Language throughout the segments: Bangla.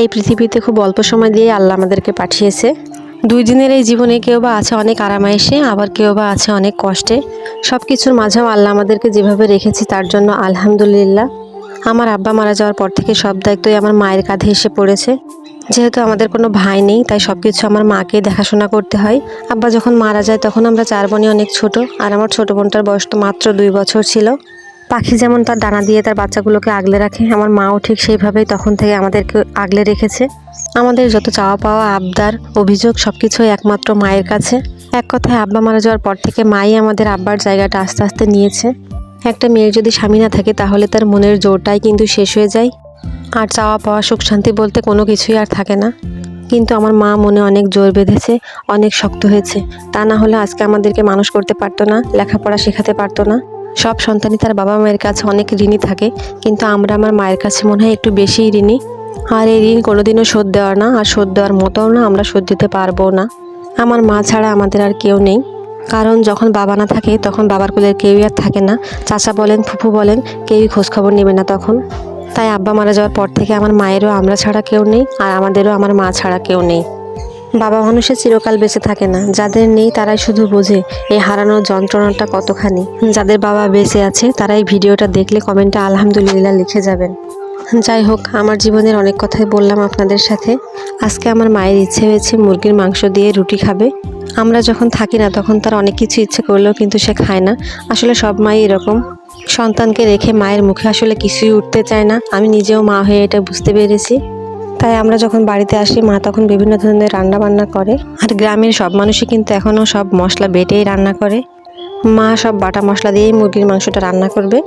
এই পৃথিবীতে খুব অল্প সময় দিয়ে আল্লাহ আমাদেরকে পাঠিয়েছে। দুই দিনের এই জীবনে কেউ বা আছে অনেক আরামায়েশে, আবার কেউ বা আছে অনেক কষ্টে। সব কিছুর মাঝেও আল্লাহ আমাদেরকে যেভাবে রেখেছি তার জন্য আলহামদুলিল্লাহ। আমার আব্বা মারা যাওয়ার পর থেকে সব দায়িত্বই আমার মায়ের কাঁধে এসে পড়েছে। যেহেতু আমাদের কোনো ভাই নেই, তাই সব কিছু আমার মাকে দেখাশোনা করতে হয়। আব্বা যখন মারা যায় তখন আমরা চার বোনই অনেক ছোট, আর আমার ছোট বোনটার বয়স তো মাত্র দুই বছর ছিল। পাখি যেমন তার ডানা দিয়ে তার বাচ্চাগুলোকে আগলে রাখে, আমার মাও ঠিক সেইভাবেই তখন থেকে আমাদেরকে আগলে রেখেছে। আমাদের যত চাওয়া পাওয়া, আবদার, অভিযোগ সব কিছুই একমাত্র মায়ের কাছে। এক কথায় আব্বা মারা যাওয়ার পর থেকে মাই আমাদের আব্বার জায়গাটা আস্তে আস্তে নিয়েছে। একটা মেয়ের যদি স্বামী না থাকে তাহলে তার মনের জোরটাই কিন্তু শেষ হয়ে যায়। আর চাওয়া পাওয়া, সুখ শান্তি বলতে কোনো কিছুই আর থাকে না। কিন্তু আমার মা মনে অনেক জোর বেঁধেছে, অনেক শক্ত হয়েছে। তা না হলে আজকে আমাদেরকে মানুষ করতে পারতো না, লেখাপড়া শেখাতে পারতো না। সব সন্তানই তার বাবা মায়ের কাছে অনেক ঋণী থাকে, কিন্তু আমরা আমার মায়ের কাছে মনে হয় একটু বেশিই ঋণী। আর এই ঋণ কোনোদিনও শোধ দেওয়ার না, আর শোধ দেওয়ার মতোও না, আমরা শোধ দিতে পারব না। আমার মা ছাড়া আমাদের আর কেউ নেই। কারণ যখন বাবা না থাকে, তখন বাবার কোলের কেউই আর থাকে না। চাচা বলেন, ফুফু বলেন, কেউই খোঁজখবর নেবে না তখন। তাই আব্বা মারা যাওয়ার পর থেকে আমার মায়েরও আমরা ছাড়া কেউ নেই, আর আমাদেরও আমার মা ছাড়া কেউ নেই। বাবা মানুষের চিরকাল বেঁচে থাকে না। যাদের নেই তারাই শুধু বোঝে এই হারানোর যন্ত্রণাটা কতখানি। যাদের বাবা বেঁচে আছে তারাই ভিডিওটা দেখলে কমেন্টে আলহামদুলিল্লাহ লিখে যাবেন। যাই হোক, আমার জীবনের অনেক কথাই বললাম আপনাদের সাথে। আজকে আমার মায়ের ইচ্ছে হয়েছে মুরগির মাংস দিয়ে রুটি খাবে। আমরা যখন থাকি না তখন তার অনেক কিছু ইচ্ছে করলেও কিন্তু সে খায় না। আসলে সব মাই এরকম। সন্তানকে রেখে মায়ের মুখে আসলে কিছুই উঠতে চায় না। আমি নিজেও মা হয়ে এটা বুঝতে পেরেছি। তাই আমরা যখন বাড়িতে আসি, মা তখন বিভিন্ন ধরনের রান্না বান্না করে। আর গ্রামের সব মানুষই কিন্তু এখনও সব মশলা বেটেই রান্না করে। মা সব বাটা মশলা দিয়েই মুরগির মাংসটা রান্না করবে।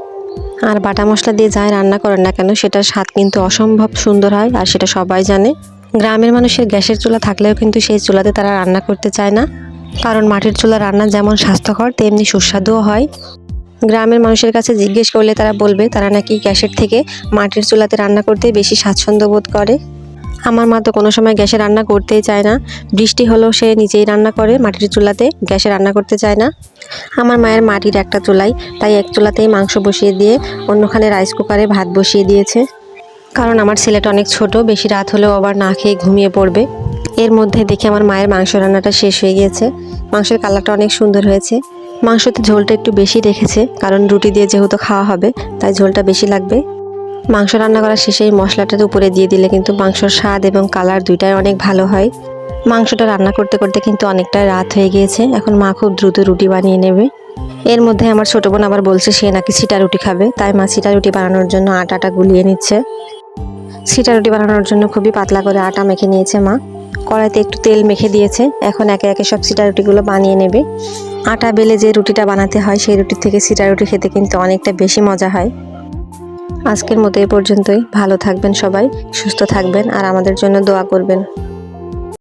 আর বাটা মশলা দিয়ে যাই রান্না করেন না কেন, সেটার স্বাদ কিন্তু অসম্ভব সুন্দর হয়, আর সেটা সবাই জানে। গ্রামের মানুষের গ্যাসের চুলা থাকলেও কিন্তু সেই চুলাতে তারা রান্না করতে চায় না। কারণ মাটির চুলা রান্না যেমন স্বাস্থ্যকর, তেমনি সুস্বাদুও হয়। গ্রামের মানুষের কাছে জিজ্ঞেস করলে তারা বলবে, তারা নাকি গ্যাসের থেকে মাটির চুলাতে রান্না করতে বেশি স্বাচ্ছন্দ্য বোধ করে। আমার মা তো কোনো সময় গ্যাসে রান্না করতেই চায় না। বৃষ্টি হলেও সে নিজেই রান্না করে মাটির চুলাতে, গ্যাসে রান্না করতে চায় না। আমার মায়ের মাটির একটা চুলাই, তাই এক চুলাতেই মাংস বসিয়ে দিয়ে অন্যখানে রাইস কুকারে ভাত বসিয়ে দিয়েছে। কারণ আমার ছেলেটা অনেক ছোট, বেশি রাত হলেও আবার না খেয়ে ঘুমিয়ে পড়বে। এর মধ্যে দেখে আমার মায়ের মাংস রান্নাটা শেষ হয়ে গিয়েছে। মাংসের কালারটা অনেক সুন্দর হয়েছে। মাংসতে ঝোলটা একটু বেশি রেখেছে, কারণ রুটি দিয়ে যেহেতু খাওয়া হবে, তাই ঝোলটা বেশি লাগবে। মাংস রান্না করার শেষে এই মশলাটার উপরে দিয়ে দিলে কিন্তু মাংসর স্বাদ এবং কালার দুইটাই অনেক ভালো হয়। মাংসটা রান্না করতে করতে কিন্তু অনেকটা রাত হয়ে গিয়েছে। এখন মা খুব দ্রুত রুটি বানিয়ে নেবে। এর মধ্যে আমার ছোটো বোন আবার বলছে, সে নাকি সিটা রুটি খাবে। তাই মা সিটা রুটি বানানোর জন্য আটাটা গুলিয়ে নিচ্ছে। সিটা রুটি বানানোর জন্য খুবই পাতলা করে আটা মেখে নিয়েছে মা। কড়াইতে একটু তেল মেখে দিয়েছে। এখন একে একে সব সিটা রুটিগুলো বানিয়ে নেবে। আটা বেলে যে রুটিটা বানাতে হয়, সেই রুটির থেকে সিটা রুটি খেতে কিন্তু অনেকটা বেশি মজা হয়। আজকের মতো এ পর্যন্তই। ভালো থাকবেন সবাই সুস্থ থাকবেন আর আমাদের জন্য দোয়া করবেন।